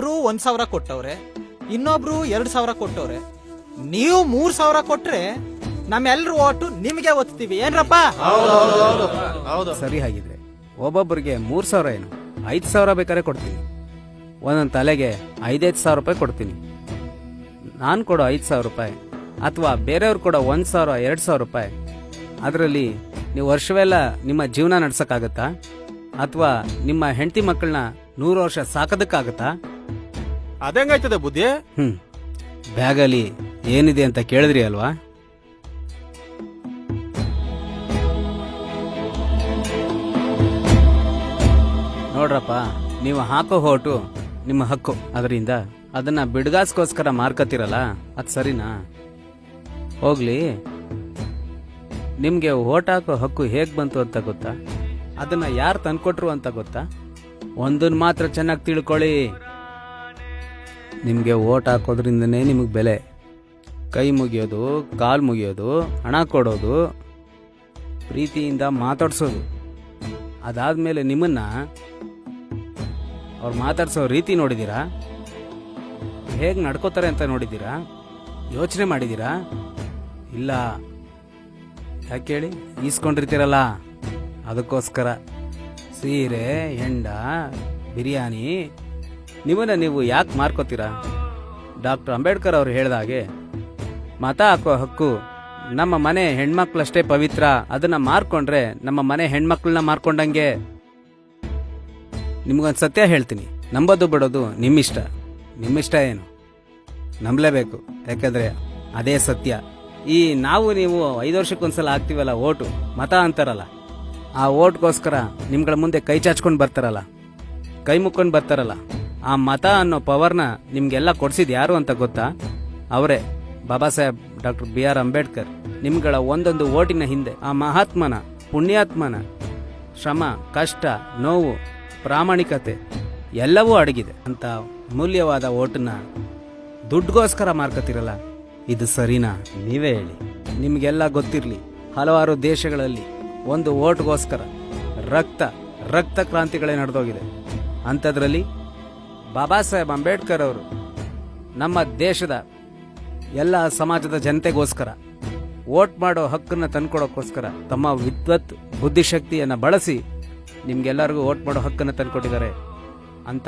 ಒಬ್ರು ಒಂದ್ ಸಾವಿರ ಕೊಟ್ಟವ್ರೆ ಇನ್ನೊಬ್ರು ಎರಡ್ ಸಾವಿರ ಕೊಟ್ಟವ್ರೆ. ನೀವು ಮೂರ್ ಸಾವಿರ ಕೊಟ್ರೆ ನಮ್ಮೆಲ್ರು ಓಟು ನಿಮಗೆ ಒತ್ತೀವಿ ಏನ್ರಪ್ಪ? ಹೌದು ಸರಿ ಹಾಗಿದ್ರೆ ಒಬ್ಬೊಬ್ಬರಿಗೆ ಮೂರ್ ಸಾವಿರ ಏನು? ಐದ್ ಸಾವಿರ ಬೇಕಾದ್ರೆ ಕೊಡ್ತೀನಿ. ಒಂದೊಂದು ತಲೆಗೆ ಐದೈದು ಸಾವಿರ ರೂಪಾಯಿ ಕೊಡ್ತೀನಿ. ನಾನು ಕೊಡೋ ಐದು ಸಾವಿರ ರೂಪಾಯಿ ಅಥವಾ ಬೇರೆಯವ್ರು ಕೊಡೋ ಒಂದು ಸಾವಿರ ಎರಡು ಸಾವಿರ ರೂಪಾಯಿ ಅದರಲ್ಲಿ ನೀವು ವರ್ಷವೆಲ್ಲ ನಿಮ್ಮ ಜೀವನ ನಡ್ಸಕ್ಕಾಗತ್ತಾ? ಅಥವಾ ನಿಮ್ಮ ಹೆಂಡತಿ ಮಕ್ಕಳನ್ನ ನೂರು ವರ್ಷ ಸಾಕೋದಕ್ಕಾಗತ್ತಾ? ಅದಂಗಾಯ್ತದೆ ಬುದ್ಧಿ? ಹ್ಮ್. ಬ್ಯಾಗಲ್ಲಿ ಏನಿದೆ ಅಂತ ಕೇಳಿದ್ರಿ ಅಲ್ವಾ? ನೋಡ್ರಪ್ಪ, ನೀವು ಹಾಕೋ ಹೋಟು ನಿಮ್ಮ ಹಕ್ಕು. ಅದರಿಂದ ಅದನ್ನ ಬಿಡ್ಗಾಸ್ಕೋಸ್ಕರ ಮಾರ್ಕತ್ತಿರಲ್ಲ, ಅದ್ ಸರಿನಾ? ಹೋಗ್ಲಿ. ನಿಮ್ಗೆ ಓಟ್ ಹಾಕೋ ಹಕ್ಕು ಹೇಗ್ ಬಂತು ಅಂತ ಗೊತ್ತಾ? ಅದನ್ನ ಯಾರು ತಂದ್ಕೊಟ್ರು ಅಂತ ಗೊತ್ತಾ? ಒಂದನ್ ಮಾತ್ರ ಚೆನ್ನಾಗಿ ತಿಳ್ಕೊಳ್ಳಿ. ನಿಮಗೆ ಓಟ್ ಹಾಕೋದ್ರಿಂದನೇ ನಿಮಗೆ ಬೆಲೆ. ಕೈ ಮುಗಿಯೋದು, ಕಾಲು ಮುಗಿಯೋದು, ಹಣ ಕೊಡೋದು, ಪ್ರೀತಿಯಿಂದ ಮಾತಾಡ್ಸೋದು. ಅದಾದ್ಮೇಲೆ ನಿಮ್ಮನ್ನ ಅವ್ರು ಮಾತಾಡ್ಸೋ ರೀತಿ ನೋಡಿದ್ದೀರಾ ಹೇಗೆ ನಡ್ಕೋತಾರೆ ಅಂತ ನೋಡಿದ್ದೀರಾ ಯೋಚನೆ ಮಾಡಿದ್ದೀರಾ ಇಲ್ಲ. ಯಾಕೆ ಹೇಳಿ ಈಸ್ಕೊಂಡಿರ್ತೀರಲ್ಲ. ಅದಕ್ಕೋಸ್ಕರ. ಸೀರೆ ಎಂಡ ಬಿರಿಯಾನಿ ನಿಮ್ಮನ್ನ ನೀವು ಯಾಕೆ ಮಾರ್ಕೋತೀರಾ? ಡಾಕ್ಟರ್ ಅಂಬೇಡ್ಕರ್ ಅವರು ಹೇಳಿದ ಹಾಗೆ, ಮತ ಹಾಕೋ ಹಕ್ಕು ನಮ್ಮ ಮನೆ ಹೆಣ್ಮಕ್ಳಷ್ಟೇ ಪವಿತ್ರ. ಅದನ್ನ ಮಾರ್ಕೊಂಡ್ರೆ ನಮ್ಮ ಮನೆ ಹೆಣ್ಮಕ್ಳನ್ನ ಮಾರ್ಕೊಂಡಂಗೆ. ನಿಮ್ಗೊಂದು ಸತ್ಯ ಹೇಳ್ತೀನಿ. ನಂಬೋದು ಬಿಡೋದು ನಿಮ್ಮಿಷ್ಟ. ನಿಮ್ಮಿಷ್ಟ ಏನು? ನಂಬಲೇಬೇಕು. ಯಾಕಂದ್ರೆ ಅದೇ ಸತ್ಯ. ಈ ನಾವು ನೀವು ಐದು ವರ್ಷಕ್ಕೊಂದ್ಸಲ ಹಾಕ್ತೀವಲ್ಲ ಓಟು, ಮತ ಅಂತಾರಲ್ಲ, ಆ ಓಟ್ಗೋಸ್ಕರ ನಿಮ್ಗಳ ಮುಂದೆ ಕೈ ಚಾಚ್ಕೊಂಡು ಬರ್ತಾರಲ್ಲ, ಕೈ ಮುಕ್ಕೊಂಡು ಬರ್ತಾರಲ್ಲ ಆ ಮತ ಅನ್ನೋ ಪವರ್ನ ನಿಮ್ಗೆಲ್ಲ ಕೊಡ್ಸಿದ್ ಯಾರು ಅಂತ ಗೊತ್ತಾ? ಅವರೇ, Baba Saheb, doctor B R Ambedkar. ನಿಮ್ಗಳ ಒಂದೊಂದು ಓಟಿನ ಹಿಂದೆ ಆ ಮಹಾತ್ಮನ, ಪುಣ್ಯಾತ್ಮನ ಶ್ರಮ, ಕಷ್ಟ, ನೋವು, ಪ್ರಾಮಾಣಿಕತೆ ಎಲ್ಲವೂ ಅಡಗಿದೆ. ಅಂತ ಮೂಲ್ಯವಾದ ಓಟನ್ನ ದುಡ್ಗೋಸ್ಕರ ಮಾರ್ಕತಿರಲ್ಲ ಇದು ಸರಿನಾ? ನೀವೇ ಹೇಳಿ. ನಿಮಗೆಲ್ಲ ಗೊತ್ತಿರಲಿ, ಹಲವಾರು ದೇಶಗಳಲ್ಲಿ ಒಂದು ಓಟ್ಗೋಸ್ಕರ ರಕ್ತ ರಕ್ತ ಕ್ರಾಂತಿಗಳೇ ನಡೆದೋಗಿದೆ. ಅಂಥದ್ರಲ್ಲಿ ಬಾಬಾ ಸಾಹೇಬ್ ಅಂಬೇಡ್ಕರ್ ಅವರು ನಮ್ಮ ದೇಶದ ಎಲ್ಲ ಸಮಾಜದ ಜನತೆಗೋಸ್ಕರ ವೋಟ್ ಮಾಡೋ ಹಕ್ಕನ್ನ ತಂದ್ಕೊಡೋಕ್ಕೋಸ್ಕರ ತಮ್ಮ ವಿದ್ವತ್ ಬುದ್ಧಿಶಕ್ತಿಯನ್ನ ಬಳಸಿ ನಿಮ್ಗೆಲ್ಲರಿಗೂ ವೋಟ್ ಮಾಡೋ ಹಕ್ಕನ್ನು ತಂದ್ಕೊಟ್ಟಿದ್ದಾರೆ ಅಂತ